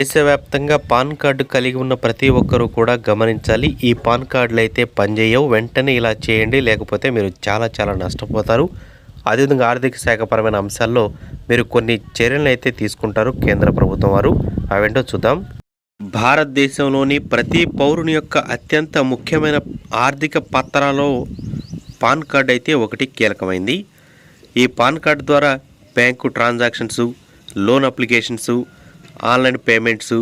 దేశవ్యాప్తంగా pan card కలిగి ఉన్న ప్రతి ఒక్కరూ కూడా గమనించాలి. ఈ పాన్ కార్డులు అయితే పనిచేయవు. వెంటనే ఇలా చేయండి. లేకపోతే మీరు చాలా చాలా నష్టపోతారు. అదేవిధంగా ఆర్థిక శాఖపరమైన అంశాల్లో మీరు కొన్ని చర్యలను అయితే తీసుకుంటారు కేంద్ర ప్రభుత్వం వారు. అవేంటో చూద్దాం. భారతదేశంలోని ప్రతి పౌరుని యొక్క అత్యంత ముఖ్యమైన ఆర్థిక పత్రాలలో పాన్ కార్డ్ అయితే ఒకటి కీలకమైంది. ఈ పాన్ కార్డ్ ద్వారా bank transactions loan applications online payments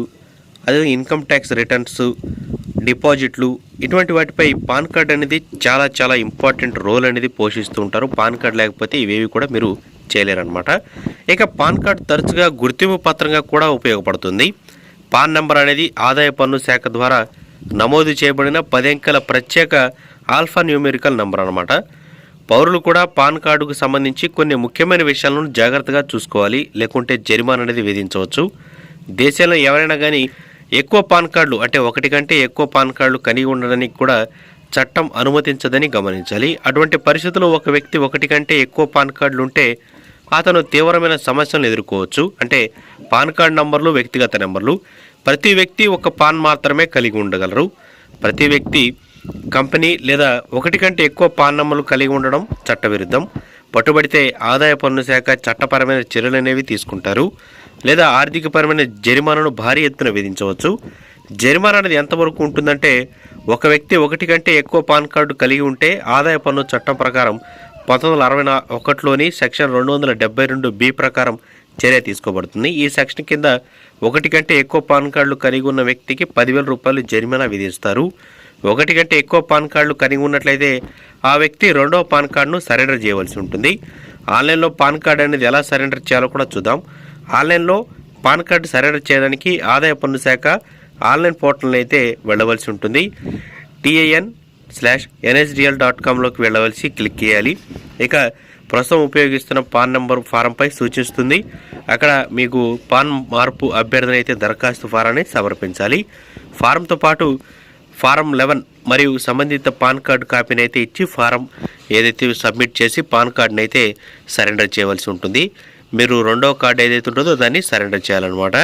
అదే ఇన్కమ్ ట్యాక్స్ రిటర్న్స్ డిపాజిట్లు ఇటువంటి వాటిపై పాన్ కార్డ్ అనేది చాలా చాలా ఇంపార్టెంట్ రోల్ అనేది పోషిస్తూ ఉంటారు. పాన్ కార్డ్ లేకపోతే ఇవేవి కూడా మీరు చేయలేరనమాట ఇక పాన్ కార్డ్ తరచుగా గుర్తింపు పత్రంగా కూడా ఉపయోగపడుతుంది. పాన్ నెంబర్ అనేది ఆదాయ పన్ను శాఖ ద్వారా నమోదు చేయబడిన పది అంకెల ప్రత్యేక ఆల్ఫా న్యూమెరికల్ నెంబర్ అనమాట పౌరులు కూడా పాన్ కార్డుకు సంబంధించి కొన్ని ముఖ్యమైన విషయాలను జాగ్రత్తగా చూసుకోవాలి. లేకుంటే జరిమానా అనేది విధించవచ్చు. దేశంలో ఎవరైనా కానీ ఎక్కువ పాన్ కార్డులు అంటే ఒకటి కంటే ఎక్కువ పాన్ కార్డులు కలిగి ఉండడానికి కూడా చట్టం అనుమతించదని గమనించాలి. అటువంటి పరిస్థితుల్లో ఒక వ్యక్తి ఒకటి కంటే ఎక్కువ పాన్ కార్డులు ఉంటే అతను తీవ్రమైన సమస్యలను ఎదుర్కోవచ్చు. అంటే పాన్ కార్డ్ నంబర్లు వ్యక్తిగత నెంబర్లు. ప్రతి వ్యక్తి ఒక పాన్ మాత్రమే కలిగి ఉండగలరు. ప్రతి వ్యక్తి కంపెనీ లేదా ఒకటి కంటే ఎక్కువ పాన్ నంబర్లు కలిగి ఉండడం చట్టవిరుద్ధం. పట్టుబడితే ఆదాయ పన్ను శాఖ చట్టపరమైన చర్యలు అనేవి తీసుకుంటారు లేదా ఆర్థికపరమైన జరిమానాను భారీ ఎత్తున విధించవచ్చు. జరిమానా అనేది ఎంతవరకు ఉంటుందంటే ఒక వ్యక్తి ఒకటి కంటే ఎక్కువ పాన్ కార్డు కలిగి ఉంటే ఆదాయ పన్ను చట్టం ప్రకారం పంతొమ్మిది వందల అరవై ఒకటిలోని సెక్షన్ రెండు వందల డెబ్బై రెండు బి ప్రకారం చర్య తీసుకోబడుతుంది. ఈ సెక్షన్ కింద ఒకటి కంటే ఎక్కువ పాన్ కార్డులు కలిగి ఉన్న వ్యక్తికి పదివేల రూపాయలు జరిమానా విధిస్తారు. ఒకటి కంటే ఎక్కువ పాన్ కార్డులు కలిగి ఉన్నట్లయితే ఆ వ్యక్తి రెండవ పాన్ కార్డును సరెండర్ చేయవలసి ఉంటుంది. ఆన్లైన్లో పాన్ కార్డు అనేది ఎలా సరెండర్ చేయాలో కూడా చూద్దాం. ఆన్లైన్లో పాన్ కార్డు సరెండర్ చేయడానికి ఆదాయ పన్ను శాఖ ఆన్లైన్ పోర్టల్ని అయితే వెళ్ళవలసి ఉంటుంది. టీఏఎన్ స్లాష్ ఎన్ఎస్డిఎల్ డాట్ కామ్లోకి వెళ్ళవలసి క్లిక్ చేయాలి. ఇక ప్రస్తుతం ఉపయోగిస్తున్న పాన్ నెంబర్ ఫారంపై సూచిస్తుంది. అక్కడ మీకు పాన్ మార్పు అభ్యర్థన అయితే దరఖాస్తు ఫారాన్ని సమర్పించాలి. ఫారంతో పాటు ఫారం లెవెన్ మరియు సంబంధిత పాన్ కార్డు కాపీని అయితే ఇచ్చి ఫారం ఏదైతే సబ్మిట్ చేసి పాన్ కార్డుని అయితే సరెండర్ చేయవలసి ఉంటుంది. మీరు రెండో కార్డు ఏదైతే ఉంటుందో దాన్ని సరెండర్ చేయాలన్నమాట.